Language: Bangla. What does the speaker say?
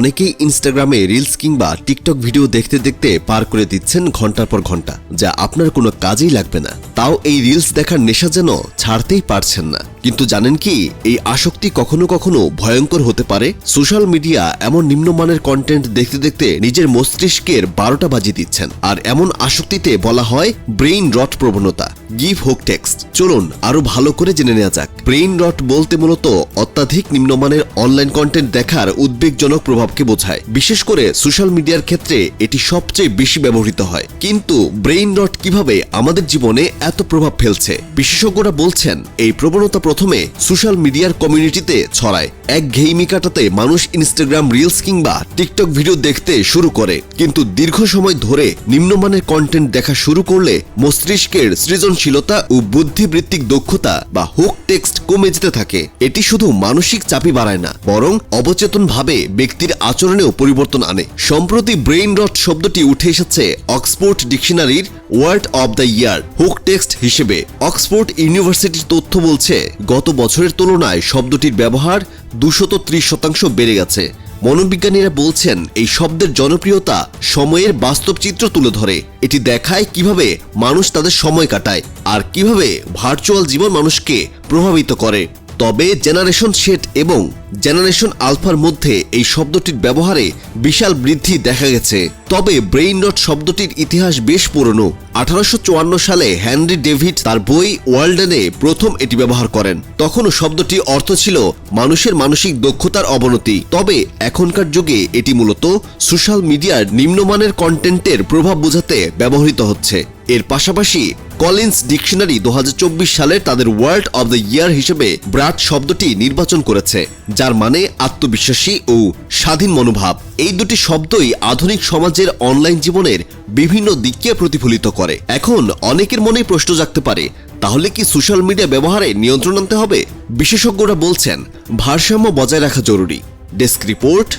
অনেকেই ইনস্টাগ্রামে রিলস কিংবা টিকটক ভিডিও দেখতে দেখতে পার করে দিচ্ছেন ঘণ্টার পর ঘণ্টা, যা আপনার কোনো কাজেই লাগবে না। তাও এই রিলস দেখার নেশা যেন ছাড়তেই পারছেন না। কিন্তু জানেন কি, এই আসক্তি কখনো কখনো ভয়ঙ্কর হতে পারে। সোশ্যাল মিডিয়া এমন নিম্নমানের কন্টেন্ট দেখতে দেখতে নিজের মস্তিষ্কের বারোটা বাজিয়ে দিচ্ছেন। আর এমন আসক্তিতে বলা হয় ব্রেইন রট প্রবণতা। গিভ হোক টেক্সট চলুন আরও ভালো করে জেনে নেওয়া যাক। ব্রেইন রট বলতে মূলত অত্যাধিক নিম্নমানের অনলাইন কন্টেন্ট দেখার উদ্বেগজনক প্রভাবকে বোঝায়। বিশেষ করে সোশ্যাল মিডিয়ার ক্ষেত্রে এটি সবচেয়ে বেশি ব্যবহৃত হয়। কিন্তু ব্রেইন রট কীভাবে আমাদের জীবনে এত প্রভাব ফেলছে? বিশেষজ্ঞরা বলছেন এই প্রবণতা প্রথমে সোশ্যাল মিডিয়ার কমিউনিটিতে ছড়ায়। এক ঘেইমি কাটাতে মানুষ ইনস্টাগ্রাম রিলস কিংবা টিকটক ভিডিও দেখতে শুরু করে। কিন্তু দীর্ঘ সময় ধরে নিম্নমানের কন্টেন্ট দেখা শুরু করলে মস্তিষ্কের সৃজনশীলতা ও বুদ্ধিবৃত্তিক দক্ষতা বা হুক টেক্সট কমে যেতে থাকে। এটি শুধু মানসিক চাপই বাড়ায় না, বরং অবচেতনভাবে ব্যক্তির আচরণেও পরিবর্তন আনে। সম্প্রতি ব্রেইন রট শব্দটি উঠে এসেছে Oxford ডিকশনারির word of the year hook text হিসেবে। অক্সফোর্ড ইউনিভার্সিটির তথ্য বলছে, গত বছরের তুলনায় শব্দটির ব্যবহার দুশত ত্রিশ শতাংশ বেড়ে গেছে। মনোবিজ্ঞানীরা বলছেন, এই শব্দের জনপ্রিয়তা সময়ের বাস্তব চিত্র তুলে ধরে। এটি দেখায় কীভাবে মানুষ তাদের সময় কাটায় আর কীভাবে ভার্চুয়াল জীবন মানুষকে প্রভাবিত করে। তবে জেনারেশন শেট এবং জেনারেশন আলফার মধ্যে এই শব্দটির ব্যবহারে বিশাল বৃদ্ধি দেখা গেছে। তবে ব্রেইন রট শব্দটির ইতিহাস বেশ পুরনো। আঠারোশো চুয়ান্ন সালে হেনরি ডেভিড তার বই ওয়ার্ল্ডেনে প্রথম এটি ব্যবহার করেন। তখনও শব্দটি অর্থ ছিল মানুষের মানসিক দক্ষতার অবনতি। তবে এখনকার যুগে এটি মূলত সোশ্যাল মিডিয়ার নিম্নমানের কন্টেন্টের প্রভাব বোঝাতে ব্যবহৃত হচ্ছে। এর পাশাপাশি কলিন্স ডিকশনারি দুহাজার চব্বিশ সালে তাদের ওয়ার্ল্ড অব দ্য ইয়ার হিসেবে ব্রাড শব্দটি নির্বাচন করেছে, যার মানে আত্মবিশ্বাসী ও স্বাধীন মনোভাব। এই দুটি শব্দই আধুনিক সমাজের অনলাইন জীবনের বিভিন্ন দিককে প্রতিফলিত করে। এখন অনেকের মনেই প্রশ্ন জাগতে পারে, তাহলে কি সোশ্যাল মিডিয়া ব্যবহারে নিয়ন্ত্রণ আনতে হবে? বিশেষজ্ঞরা বলছেন, ভারসাম্য বজায় রাখা জরুরি। Desk report